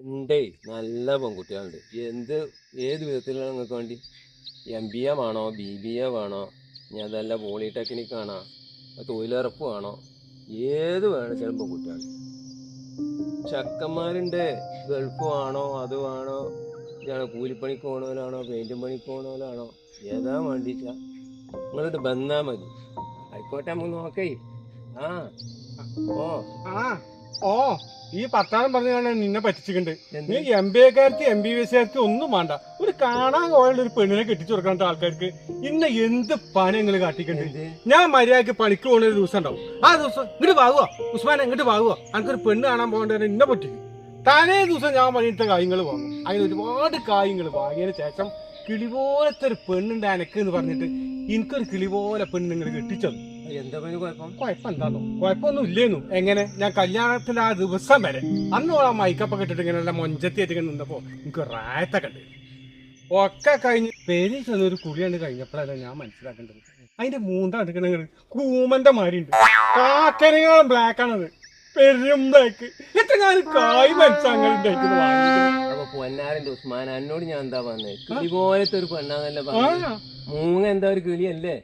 ഉണ്ടേ നല്ല പെൺകുട്ടികളുണ്ട്. എന്ത് ഏത് വിധത്തിലാണ് നിങ്ങൾക്ക് വേണ്ടി? എം ബി എ വേണോ ബി ബി എ വേണോ ഇനി അതല്ല പോളിടെക്നിക് ആണോ തൊഴിലുറപ്പ് വേണോ ഏത് വേണം ചില പെൺകുട്ടികൾ ചക്കന്മാരുണ്ട് ഗൾഫ് വേണോ അത് വേണോ ഇതാണ് കൂലിപ്പണിക്ക് പോകണവരാണോ പെയിന്റും പണിക്ക് പോകണവരാണോ ഏതാ വേണ്ടിച്ച നിങ്ങളിട്ട് ബന്നാ മതി. ആയിക്കോട്ടെ നമുക്ക് നോക്കേ. ആ ഓ. ആ. ഓ ഈ പത്താളം പറഞ്ഞാണ് നിന്നെ പറ്റിച്ചിട്ടുണ്ട് നീ എം ബി എക്കാർക്ക് എം ബി ബി എസ്കാർക്ക് ഒന്നും വേണ്ട. ഒരു കാണാൻ പോയുള്ള ഒരു പെണ്ണിനെ കെട്ടിച്ചു കൊടുക്കാൻ ആൾക്കാർക്ക് ഇന്ന എന്ത് പണി നിങ്ങൾ കാട്ടിക്കണ്ട്? ഞാൻ മര്യാദയ്ക്ക് പണിക്ക് പോകുന്ന ഒരു ദിവസം ഉണ്ടാവും. ആ ദിവസം ഇങ്ങോട്ട് വാങ്ങുവോ ഉസ്മാൻ ഇങ്ങോട്ട് വാങ്ങുവോ എനിക്കൊരു പെണ്ണ് കാണാൻ പോകേണ്ട ഇന്നെ പറ്റിക്കും തലേ ദിവസം ഞാൻ പണിയിട്ട കാര്യങ്ങൾ വാങ്ങും അതിന് ഒരുപാട് കാര്യങ്ങൾ വാങ്ങിയതിന് ശേഷം കിളി പോലത്തെ ഒരു പെണ്ണുണ്ട് അനക്ക് എന്ന് പറഞ്ഞിട്ട് എനിക്കൊരു കിളി പോലെ പെണ്ണ് നിങ്ങൾ കെട്ടിച്ചത് എന്താ കുഴപ്പം കുഴപ്പം? എന്താണോ കുഴപ്പമൊന്നും ഇല്ലേന്നു എങ്ങനെ? ഞാൻ കല്യാണത്തിന്റെ ആ ദിവസം വരെ അന്ന് മൈക്കപ്പ് കിട്ടിട്ട് ഇങ്ങനെ മൊഞ്ചത്തി ഇങ്ങനെ നിന്നപ്പോ എനിക്ക് റായത്തെ ഉണ്ട് ഒക്കെ കഴിഞ്ഞ് പേരിൽ ചെന്ന ഒരു കുളിയാണ് കഴിഞ്ഞപ്പോഴല്ല ഞാൻ മനസ്സിലാക്കേണ്ടത്. അതിന്റെ മൂന്നാം എടുക്കണ കൂമന്റെ മാരിയുണ്ട് കാക്കനങ്ങളും ബ്ലാക്ക് ആണത്. പെരും ബ്ലാക്ക് എത്ര ഞാൻ കായ് അപ്പൊ പൊന്നാരന്റെ ഉസ്മാൻ എന്നോട് ഞാൻ എന്താ പറഞ്ഞത് കിളി പോലത്തെ ഒരു പെണ്ണാന്നല്ലേ പറഞ്ഞു? മൂങ്ങ എന്താ ഒരു കിളിയല്ലേ.